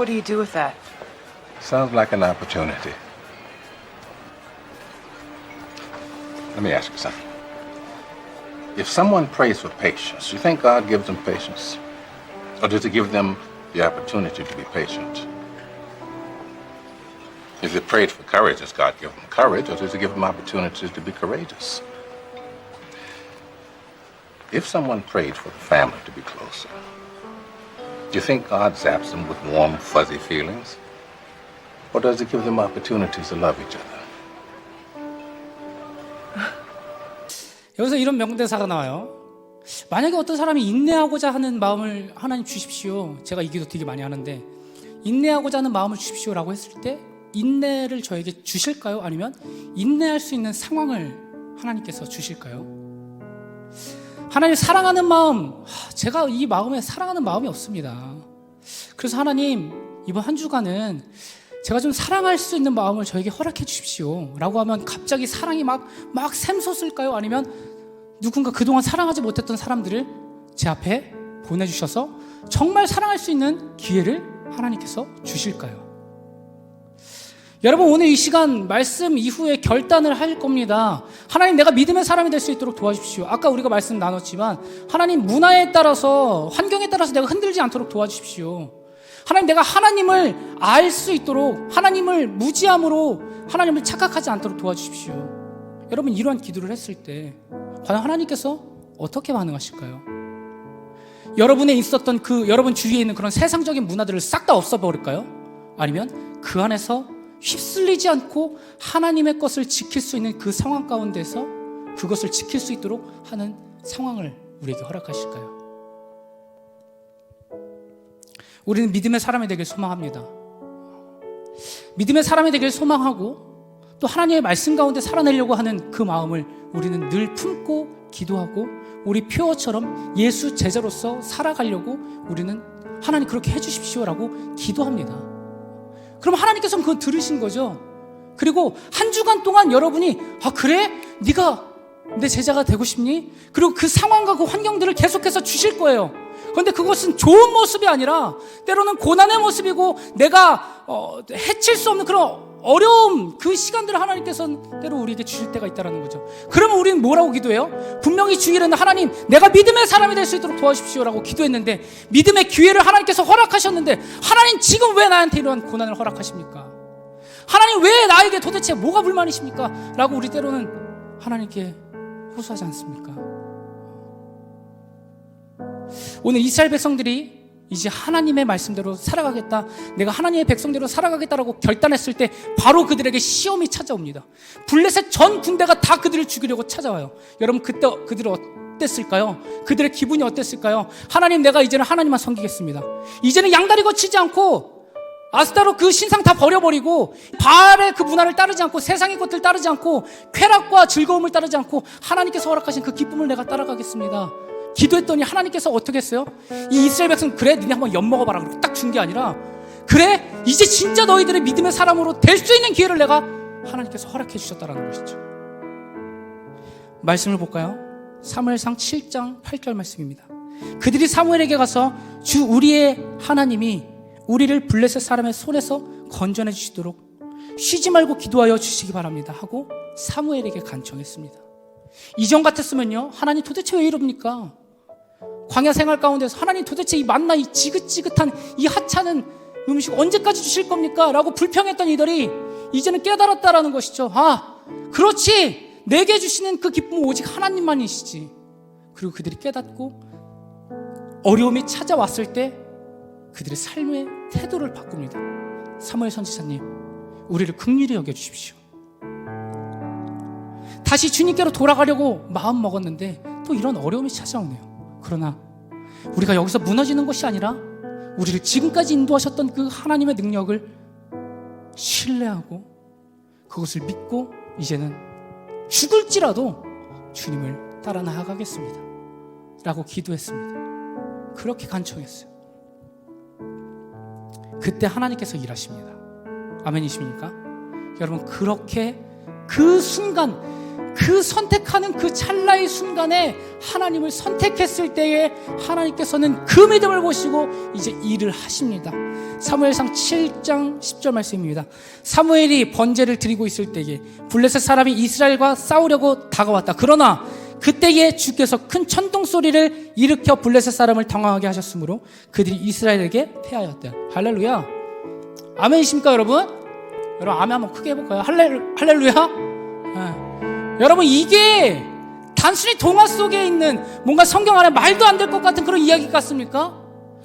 What do you do with that? Sounds like an opportunity. Let me ask you something. If someone prays for patience, do you think God gives them patience? Or does He give them the opportunity to be patient? If they prayed for courage, does God give them courage, or does He give them opportunities to be courageous? If someone prayed for the family to be closer, do you think God zaps them with warm, fuzzy feelings? Or does He give them opportunities to love each other? 여기서 이런 명대사가 나와요. 만약에 어떤 사람이 인내하고자 하는 마음을 하나님 주십시오. 제가 이 기도 되게 많이 하는데 인내하고자 하는 마음을 주십시오라고 했을 때 인내를 저에게 주실까요? 아니면 인내할 수 있는 상황을 하나님께서 주실까요? 하나님 사랑하는 마음, 하, 제가 이 마음에 사랑하는 마음이 없습니다. 그래서 하나님 이번 한 주간은 제가 좀 사랑할 수 있는 마음을 저에게 허락해 주십시오. 라고 하면 갑자기 사랑이 막, 막 샘솟을까요? 아니면 누군가 그동안 사랑하지 못했던 사람들을 제 앞에 보내주셔서 정말 사랑할 수 있는 기회를 하나님께서 주실까요? 여러분 오늘 이 시간 말씀 이후에 결단을 할 겁니다. 하나님 내가 믿음의 사람이 될 수 있도록 도와주십시오. 아까 우리가 말씀 나눴지만 하나님 문화에 따라서 환경에 따라서 내가 흔들지 않도록 도와주십시오. 하나님 내가 하나님을 알 수 있도록 하나님을 무지함으로 하나님을 착각하지 않도록 도와주십시오. 여러분 이러한 기도를 했을 때 과연 하나님께서 어떻게 반응하실까요? 여러분에 있었던 그 여러분 주위에 있는 그런 세상적인 문화들을 싹 다 없애버릴까요? 아니면 그 안에서 휩쓸리지 않고 하나님의 것을 지킬 수 있는 그 상황 가운데서 그것을 지킬 수 있도록 하는 상황을 우리에게 허락하실까요? 우리는 믿음의 사람이 되길 소망합니다. 믿음의 사람이 되길 소망하고 또 하나님의 말씀 가운데 살아내려고 하는 그 마음을 우리는 늘 품고 기도하고 우리 표어처럼 예수 제자로서 살아가려고 우리는 하나님 그렇게 해주십시오라고 기도합니다. 그럼 하나님께서는 그건 들으신 거죠. 그리고 한 주간 동안 여러분이 아 그래? 네가 내 제자가 되고 싶니? 그리고 그 상황과 그 환경들을 계속해서 주실 거예요. 그런데 그것은 좋은 모습이 아니라 때로는 고난의 모습이고 내가 어, 해칠 수 없는 그런 어려움 그 시간들을 하나님께서는 때로 우리에게 주실 때가 있다는 거죠. 그러면 우리는 뭐라고 기도해요? 분명히 주일에는 하나님 내가 믿음의 사람이 될 수 있도록 도와주십시오라고 기도했는데 믿음의 기회를 하나님께서 허락하셨는데 하나님 지금 왜 나한테 이러한 고난을 허락하십니까? 하나님 왜 나에게 도대체 뭐가 불만이십니까? 라고 우리 때로는 하나님께 호소하지 않습니까? 오늘 이스라엘 백성들이 이제 하나님의 말씀대로 살아가겠다. 내가 하나님의 백성대로 살아가겠다라고 결단했을 때 바로 그들에게 시험이 찾아옵니다. 블레셋 전 군대가 다 그들을 죽이려고 찾아와요. 여러분 그때 그들은 어땠을까요? 그들의 기분이 어땠을까요? 하나님 내가 이제는 하나님만 섬기겠습니다. 이제는 양다리 거치지 않고 아스타로 그 신상 다 버려버리고 바알의 그 문화를 따르지 않고 세상의 것들 따르지 않고 쾌락과 즐거움을 따르지 않고 하나님께서 허락하신 그 기쁨을 내가 따라가겠습니다. 기도했더니 하나님께서 어떻게 했어요? 이 이스라엘 백성 그래 니네 한번 엿 먹어봐라 그러고 딱 준 게 아니라 그래 이제 진짜 너희들의 믿음의 사람으로 될 수 있는 기회를 내가 하나님께서 허락해 주셨다라는 것이죠. 말씀을 볼까요? 사무엘상 7장 8절 말씀입니다. 그들이 사무엘에게 가서 주 우리의 하나님이 우리를 블레셋 사람의 손에서 건져내 주시도록 쉬지 말고 기도하여 주시기 바랍니다 하고 사무엘에게 간청했습니다. 이전 같았으면요 하나님 도대체 왜 이럽니까? 광야 생활 가운데서 하나님 도대체 이 만나 이 지긋지긋한 이 하찮은 음식 언제까지 주실 겁니까? 라고 불평했던 이들이 이제는 깨달았다라는 것이죠. 아, 그렇지. 내게 주시는 그 기쁨은 오직 하나님만이시지. 그리고 그들이 깨닫고 어려움이 찾아왔을 때 그들의 삶의 태도를 바꿉니다. 사무엘 선지자님, 우리를 극률히 여겨 주십시오. 다시 주님께로 돌아가려고 마음 먹었는데 또 이런 어려움이 찾아오네요. 그러나 우리가 여기서 무너지는 것이 아니라 우리를 지금까지 인도하셨던 그 하나님의 능력을 신뢰하고 그것을 믿고 이제는 죽을지라도 주님을 따라 나아가겠습니다. 라고 기도했습니다. 그렇게 간청했어요. 그때 하나님께서 일하십니다. 아멘이십니까? 여러분, 그렇게 그 순간 그 선택하는 그 찰나의 순간에 하나님을 선택했을 때에 하나님께서는 그 믿음을 보시고 이제 일을 하십니다. 사무엘상 7장 10절 말씀입니다. 사무엘이 번제를 드리고 있을 때에 블레셋 사람이 이스라엘과 싸우려고 다가왔다. 그러나 그때에 주께서 큰 천둥 소리를 일으켜 블레셋 사람을 당황하게 하셨으므로 그들이 이스라엘에게 패하였다. 할렐루야. 아멘이십니까 여러분? 여러분 아멘 한번 크게 해볼까요? 할렐, 할렐루야. 예. 여러분 이게 단순히 동화 속에 있는 뭔가 성경 안에 말도 안 될 것 같은 그런 이야기 같습니까?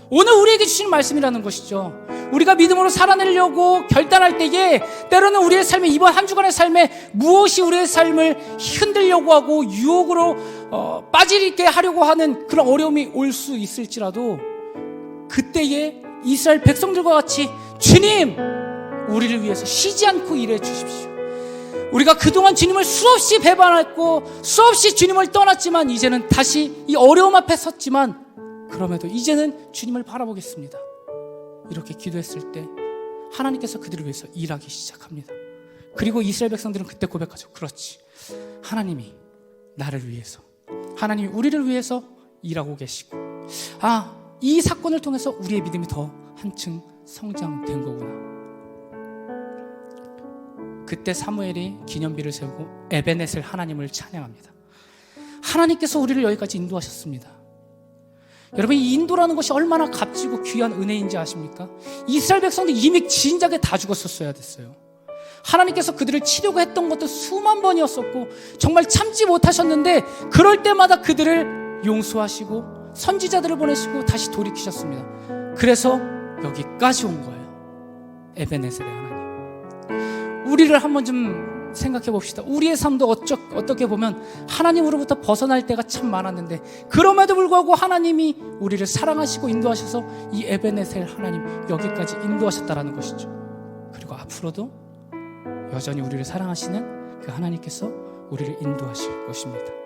오늘 우리에게 주시는 말씀이라는 것이죠. 우리가 믿음으로 살아내려고 결단할 때에 때로는 우리의 삶에 이번 한 주간의 삶에 무엇이 우리의 삶을 흔들려고 하고 유혹으로 어, 빠지게 하려고 하는 그런 어려움이 올 수 있을지라도 그때에 이스라엘 백성들과 같이 주님 우리를 위해서 쉬지 않고 일해 주십시오. 우리가 그동안 주님을 수없이 배반했고 수없이 주님을 떠났지만 이제는 다시 이 어려움 앞에 섰지만 그럼에도 이제는 주님을 바라보겠습니다. 이렇게 기도했을 때 하나님께서 그들을 위해서 일하기 시작합니다. 그리고 이스라엘 백성들은 그때 고백하죠. 그렇지. 하나님이 나를 위해서, 하나님이 우리를 위해서 일하고 계시고, 아, 이 사건을 통해서 우리의 믿음이 더 한층 성장된 거구나. 그때 사무엘이 기념비를 세우고 에베넷을 하나님을 찬양합니다. 하나님께서 우리를 여기까지 인도하셨습니다. 여러분 이 인도라는 것이 얼마나 값지고 귀한 은혜인지 아십니까? 이스라엘 백성들 이미 진작에 다 죽었었어야 됐어요. 하나님께서 그들을 치려고 했던 것도 수만 번이었었고 정말 참지 못하셨는데 그럴 때마다 그들을 용서하시고 선지자들을 보내시고 다시 돌이키셨습니다. 그래서 여기까지 온 거예요. 에베네셀의 하나님. 우리를 한번 좀 생각해 봅시다. 우리의 삶도 어쩌, 어떻게 보면 하나님으로부터 벗어날 때가 참 많았는데 그럼에도 불구하고 하나님이 우리를 사랑하시고 인도하셔서 이 에베네셀 하나님 여기까지 인도하셨다라는 것이죠. 그리고 앞으로도 여전히 우리를 사랑하시는 그 하나님께서 우리를 인도하실 것입니다.